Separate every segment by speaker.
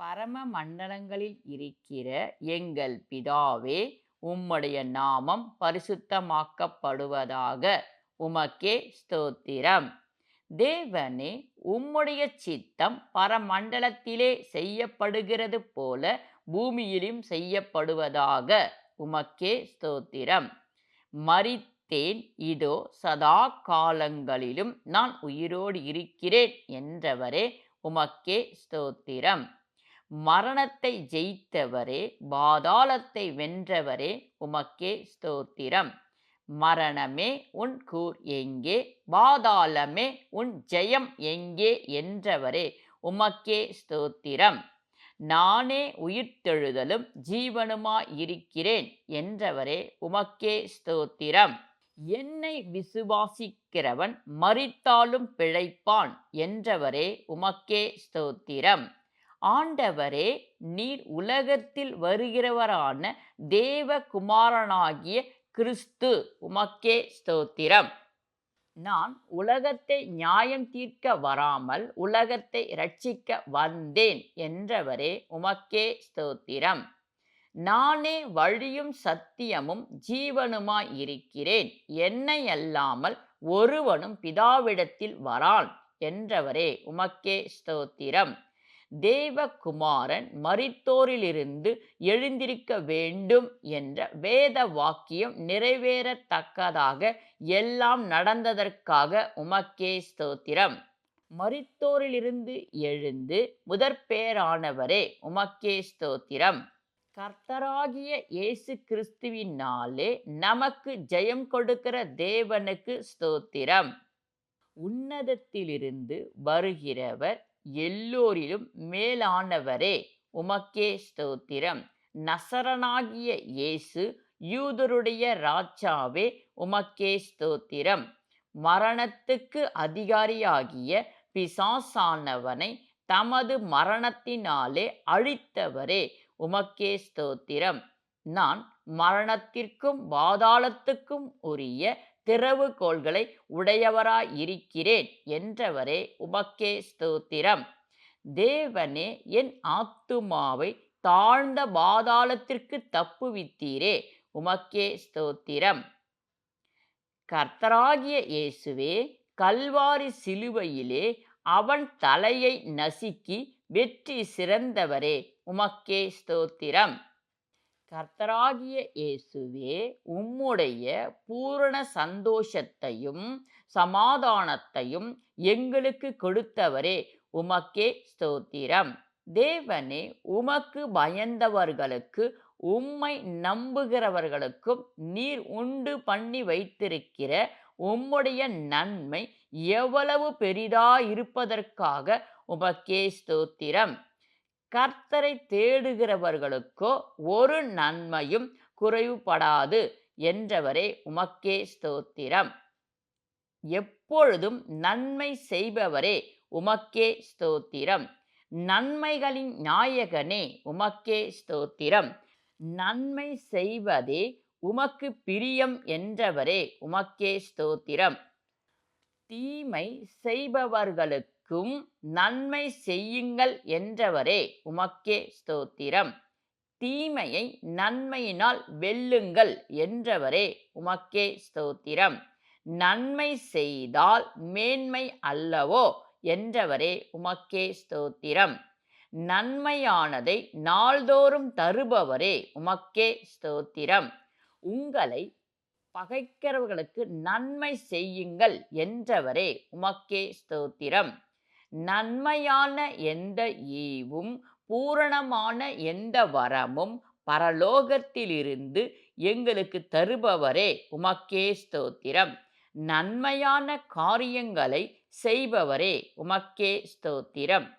Speaker 1: பரம மண்டலங்களில் இருக்கிற எங்கள் பிதாவே உம்முடைய நாமம் பரிசுத்தமாக்கப்படுவதாக உமக்கே ஸ்தோத்திரம். தேவனே உம்முடைய சித்தம் பரமண்டலத்திலே செய்யப்படுகிறது போல பூமியிலும் செய்யப்படுவதாக உமக்கே ஸ்தோத்திரம். மறித்தேன் இதோ சதா காலங்களிலும் நான் உயிரோடு இருக்கிறேன் என்றவரே உமக்கே ஸ்தோத்திரம். மரணத்தை ஜெயித்தவரே பாதாளத்தை வென்றவரே உமக்கே ஸ்தோத்திரம். மரணமே உன் கூர் எங்கே பாதாளமே உன் ஜெயம் எங்கே என்றவரே உமக்கே ஸ்தோத்திரம். நானே உயிர்த்தெழுதலும் ஜீவனுமாய் இருக்கிறேன் என்றவரே உமக்கே ஸ்தோத்திரம். என்னை விசுவாசிக்கிறவன் மறித்தாலும் பிழைப்பான் என்றவரே உமக்கே ஸ்தோத்திரம். ஆண்டவரே நீர் உலகத்தில் வருகிறவரான தேவகுமாரனாகிய கிறிஸ்து உமக்கே ஸ்தோத்திரம். நான் உலகத்தை நியாயம் தீர்க்க வராமல் உலகத்தை ரட்சிக்க வந்தேன் என்றவரே உமக்கே ஸ்தோத்திரம். நானே வழியும் சத்தியமும் ஜீவனுமாய் இருக்கிறேன். என்னை அல்லாமல் ஒருவனும் பிதாவிடத்தில் வரான் என்றவரே உமக்கே ஸ்தோத்திரம். தேவகுமாரன் மரித்தோரிலிருந்து எழுந்திருக்க வேண்டும் என்ற வேத வாக்கியம் நிறைவேறத்தக்கதாக எல்லாம் நடந்ததற்காக உமக்கே ஸ்தோத்திரம். மரித்தோரிலிருந்து எழுந்து முதற்பேரானவரே உமக்கே ஸ்தோத்திரம். கர்த்தராகிய இயேசு கிறிஸ்துவினாலே நமக்கு ஜெயம் கொடுக்கிற தேவனுக்கு ஸ்தோத்திரம். உன்னதத்திலிருந்து வருகிறவர் எல்லோரிலும் மேலானவரே. உமக்கே ஸ்தோத்திரம். நசரனாகிய இயேசு யூதருடைய ராஜாவே உமக்கே ஸ்தோத்திரம். மரணத்துக்கு அதிகாரியாகிய பிசாசானவனை தமது மரணத்தினாலே அழித்தவரே. உமக்கே ஸ்தோத்திரம். நான் மரணத்திற்கும் பாதாளத்துக்கும் உரிய திறவுகோள்களை உடையவராயிருக்கிறேன் என்றவரே உமக்கே ஸ்தோத்திரம். தேவனே என் ஆத்துமாவை தாழ்ந்த பாதாளத்திற்கு தப்புவித்தீரே உமக்கே ஸ்தோத்திரம். கர்த்தராகிய இயேசுவே கல்வாரி சிலுவையிலே அவன் தலையை நசுக்கி வெற்றி சிறந்தவரே உமக்கே ஸ்தோத்திரம். கர்த்தராகிய இயேசுவே உம்முடைய பூரண சந்தோஷத்தையும் சமாதானத்தையும் எங்களுக்கு கொடுத்தவரே உமக்கே ஸ்தோத்திரம். தேவனே உமக்கு பயந்தவர்களுக்கு உம்மை நம்புகிறவர்களுக்கும் நீர் உண்டு பண்ணி வைத்திருக்கிற உம்முடைய நன்மை எவ்வளவு பெரிதாயிருப்பதற்காக உமக்கே ஸ்தோத்திரம். கர்த்தரை தேடுகிறவர்களுக்கோ ஒரு நன்மையும் குறைவுபடாது என்றவரே உமக்கே ஸ்தோத்திரம். எப்பொழுதும் நன்மை செய்பவரே உமக்கே ஸ்தோத்திரம். நன்மைகளின் நாயகனே உமக்கே ஸ்தோத்திரம். நன்மை செய்வதே உமக்கு பிரியம் என்றவரே உமக்கே ஸ்தோத்திரம். தீமை செய்பவர்களுக்கு செய்பவர்களுக்கும் நன்மை செய்யுங்கள் என்றவரே. உமக்கே ஸ்தோத்திரம். தீமையை நன்மையினால் வெல்லுங்கள் என்றவரே. உமக்கே ஸ்தோத்திரம். நன்மை செய்தால் மேன்மை அல்லவோ என்றவரே. உமக்கே ஸ்தோத்திரம். நன்மையானதை நாள்தோறும் தருபவரே. உமக்கே ஸ்தோத்திரம். உங்களை பகைக்கிறவர்களுக்கு நன்மை செய்யுங்கள் என்றவரே. உமக்கே ஸ்தோத்திரம். நன்மையான எந்த ஈவும் பூரணமான எந்த வரமும் பரலோகத்திலிருந்து எங்களுக்கு தருபவரே. உமக்கே ஸ்தோத்திரம். நன்மையான காரியங்களை செய்பவரே. உமக்கே ஸ்தோத்திரம்.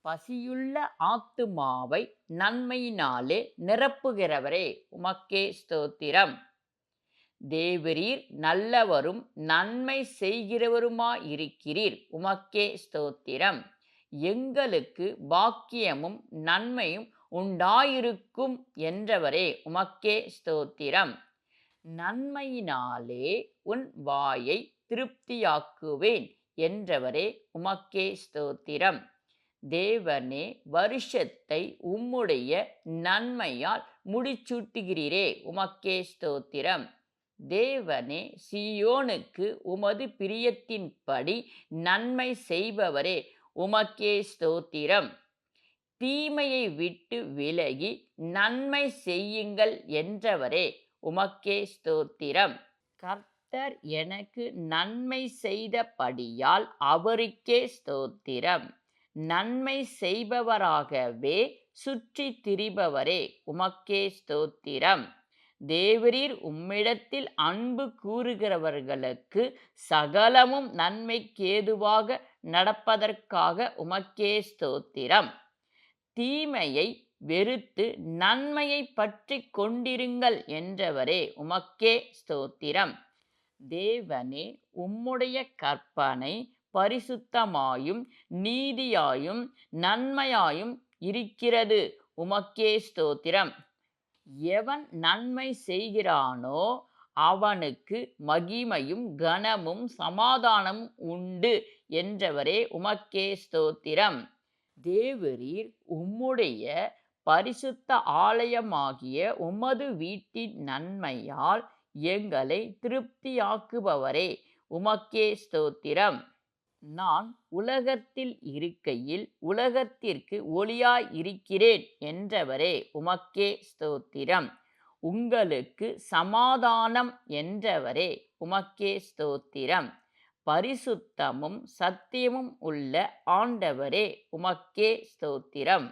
Speaker 1: பசியுள்ள ஆத்துமாவை நன்மையினாலே நிரப்புகிறவரே. உமக்கே ஸ்தோத்திரம். தேவரீர் நல்லவரும் நன்மை செய்கிறவருமாயிருக்கிறீர் உமக்கே ஸ்தோத்திரம். எங்களுக்கு பாக்கியமும் நன்மையும் உண்டாயிருக்கும் என்றவரே உமக்கே ஸ்தோத்திரம். நன்மையினாலே உன் வாயை திருப்தியாக்குவேன் என்றவரே உமக்கே ஸ்தோத்திரம். தேவனே வருஷத்தை உம்முடைய நன்மையால் முடிச்சூட்டுகிறீரே உமக்கே ஸ்தோத்திரம். தேவனே சியோனுக்கு உமது பிரியத்தின்படி நன்மை செய்பவரே உமக்கே ஸ்தோத்திரம். தீமையை விட்டு விலகி நன்மை செய்யுங்கள் என்றவரே உமக்கே ஸ்தோத்திரம். கர்த்தர் எனக்கு நன்மை செய்தபடியால் அவருக்கே ஸ்தோத்திரம். நன்மை செய்பவராகவே சுற்றி திரிபவரே உமக்கே ஸ்தோத்திரம். தேவரீர் உம்மிடத்தில் அன்பு கூறுகிறவர்களுக்கு சகலமும் நன்மைக்கேதுவாக நடப்பதற்காக உமக்கே ஸ்தோத்திரம். தீமையை வெறுத்து நன்மையை பற்றி கொண்டிருங்கள் என்றவரே உமக்கே ஸ்தோத்திரம். தேவனே உம்முடைய கற்பனை பரிசுத்தமாயும் நீதியாயும் நன்மையாயும் இருக்கிறது. உமக்கே ஸ்தோத்திரம். எவன் நன்மை செய்கிறானோ அவனுக்கு மகிமையும் கனமும் சமாதானம் உண்டு என்றவரே உமக்கே ஸ்தோத்திரம். தேவரீர் உம்முடைய பரிசுத்த ஆலயமாகிய உமது வீட்டின் நன்மையால் எங்களை திருப்தியாக்குபவரே உமக்கே ஸ்தோத்திரம். நான் உலகத்தில் இருக்கையில் உலகத்திற்கு ஒளியாய் இருக்கிறேன் என்றவரே உமக்கே ஸ்தோத்திரம். உங்களுக்கு சமாதானம் என்றவரே உமக்கே ஸ்தோத்திரம். பரிசுத்தமும் சத்தியமும் உள்ள ஆண்டவரே உமக்கே ஸ்தோத்திரம்.